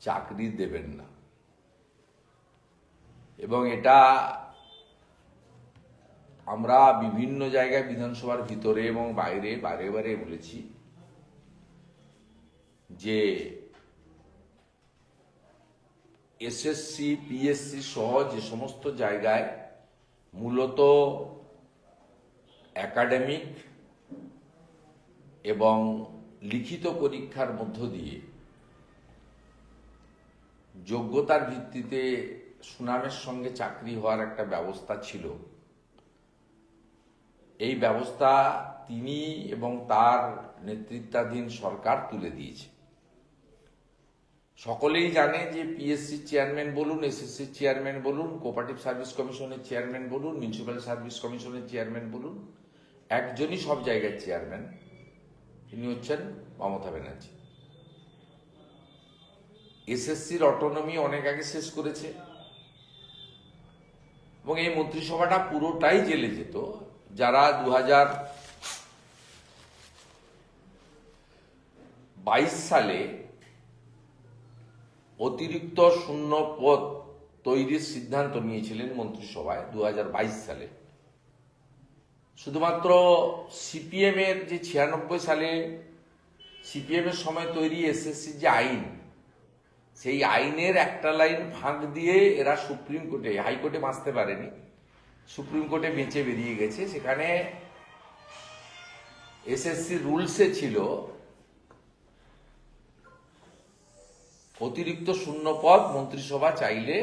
চাকরি দেবেন না। এবং এটা আমরা বিভিন্ন জায়গায় বিধানসভার ভিতরে এবং বাইরে, বারে বারে বলেছি যে এসএসসি, পিএসসি সহ যে সমস্ত জায়গায় মূলত একাডেমিক এবং লিখিত পরীক্ষার মধ্য দিয়ে যোগ্যতার ভিত্তিতে সুনামের সঙ্গে চাকরি হওয়ার একটা ব্যবস্থা ছিল। এই ব্যবস্থা তিনি এবং তার নেতৃত্বাধীন সরকার তুলে দিয়েছে। সকলেই জানে যে পিএসসি চেয়ারম্যান বলুন এসএসসি চেয়ারম্যান বলুন কোপারেটিভ সার্ভিস কমিশনের চেয়ারম্যান বলুন মিউনিসিপ্যাল সার্ভিস কমিশনের চেয়ারম্যান বলুন, একজনই সব জায়গার চেয়ারম্যান তিনি হচ্ছেন মমতা ব্যানার্জি। এসএসসির অটোনমি অনেক আগে শেষ করেছে। এবং এই মন্ত্রিসভাটা পুরোটাই জেলে যেত। যারা দু বাইশ সালে অতিরিক্ত শূন্য পদ তৈরির সিদ্ধান্ত নিয়েছিলেন মন্ত্রিসভায় দু হাজার বাইশ সালে। শুধুমাত্র সিপিএম এর যে ছিয়ানব্বই সালে সিপিএম এর সময় তৈরি এসএসসি যে আইন সেই আইনের একটা লাইন ফাঁক দিয়ে এরা সুপ্রিম কোর্টে, হাইকোর্টে বাঁচতে পারেনি। সুপ্রিম কোর্টে বেঁচে বেরিয়ে গেছে। সেখানে এসএসসি রুলসে ছিল অতিরিক্ত শূন্য পদ মন্ত্রিসভা চাইলে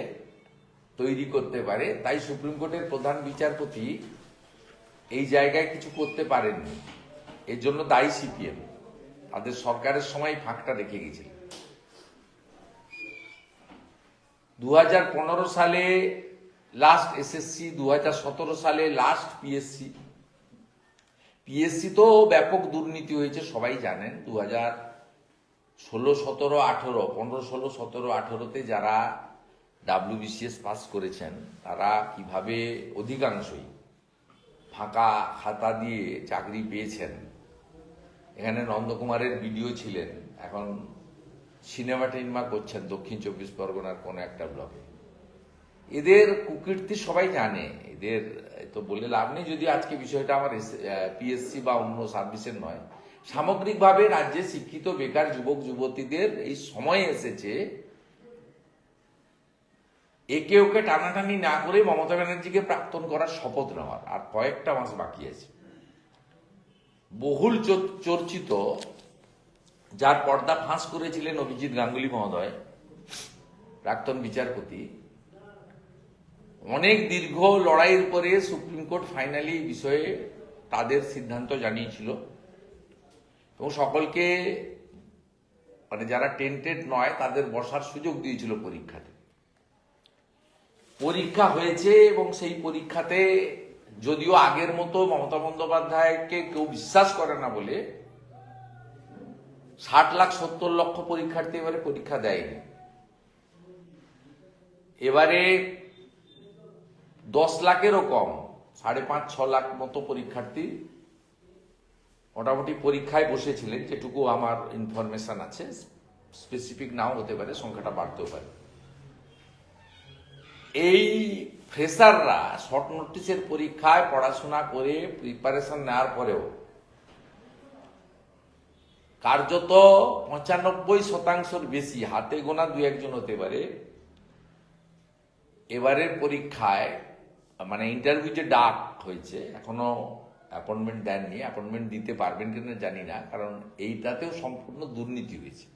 তৈরি করতে পারে। তাই সুপ্রিম কোর্টের প্রধান বিচারপতি এই জায়গায় কিছু করতে পারেননি। এর জন্য দায়ী সিপিএম তাদের সরকারের সময় ফাঁকটা রেখে গেছিল। দু হাজার পনেরো সালে লাস্ট এসএসসি দু হাজার সতেরো সালে লাস্ট পিএসসি পিএসসি তো ব্যাপক দুর্নীতি হয়েছে, সবাই জানেন। দু হাজার ষোলো সতেরো আঠেরো, পনেরো ষোলো সতেরো আঠেরোতে যারা ডাব্লিউবিসিএস পাস করেছেন, তারা কীভাবে অধিকাংশই ফাঁকা খাতা দিয়ে চাকরি পেয়েছেন। এখানে নন্দকুমারের ভিডিও ছিলেন, এখন সিনেমা টিনেমা করছেন দক্ষিণ চব্বিশ পরগনার কোনো একটা ব্লকে এদের কুকীর্তি সবাই জানে। এদের তো বলে লাভ নেই যদি আজকে বিষয়টা আমার পিএসসি বা অন্য সার্ভিসের নয়। সামগ্রিকভাবে রাজ্যে শিক্ষিত, বেকার যুবক, যুবতীদের এই সময় এসেছে। একে ওকে টানাটানি না করে মমতা ব্যানার্জিকে প্রাক্তন করার শপথ নেওয়ার। আর কয়েকটা মাস বাকি আছে। বহুল চর্চিত যার পর্দা ফাঁস করেছিলেন অভিজিৎ গাঙ্গুলি মহোদয়, প্রাক্তন বিচারপতি, অনেক দীর্ঘ লড়াইয়ের পরে সুপ্রিম কোর্ট ফাইনালি বিষয়ে তাদের সিদ্ধান্ত জানিয়েছিল। এবং সকলকে মানে যারা টেন্টেড নয়, তাদের বসার সুযোগ দিয়েছিল পরীক্ষাতে। পরীক্ষা হয়েছে এবং সেই পরীক্ষাতে যদিও আগের মতো মমতা বন্দ্যোপাধ্যায়কে কেউ বিশ্বাস করে না বলে ষাট লাখ সত্তর লক্ষ পরীক্ষার্থী এবারে পরীক্ষা দেয়নি। এবারে দশ লাখেরও কম, সাড়ে পাঁচ, ছ লাখ মতো পরীক্ষার্থী মোটামুটি পরীক্ষায় বসেছিলেন, যেটুকু আমার ইনফরমেশন আছে স্পেসিফিক নাও হতে পারে, সংখ্যাটা বাড়তেও পারে। এই ফ্রেশাররা শর্ট নোটিসের পরীক্ষায় পড়াশোনা করে প্রিপারেশন নেওয়ার পরেও কার্যত পঁচানব্বই শতাংশের বেশি, হাতে গোনা দু একজন হতে পারে। এবারের পরীক্ষায় মানে ইন্টারভিউতে ডাক হয়েছে, এখনও অ্যাপয়েন্টমেন্ট দেননি। অ্যাপয়েন্টমেন্ট দিতে পারবেন কিনা জানি না, কারণ এইটাতেও সম্পূর্ণ দুর্নীতি হয়েছে।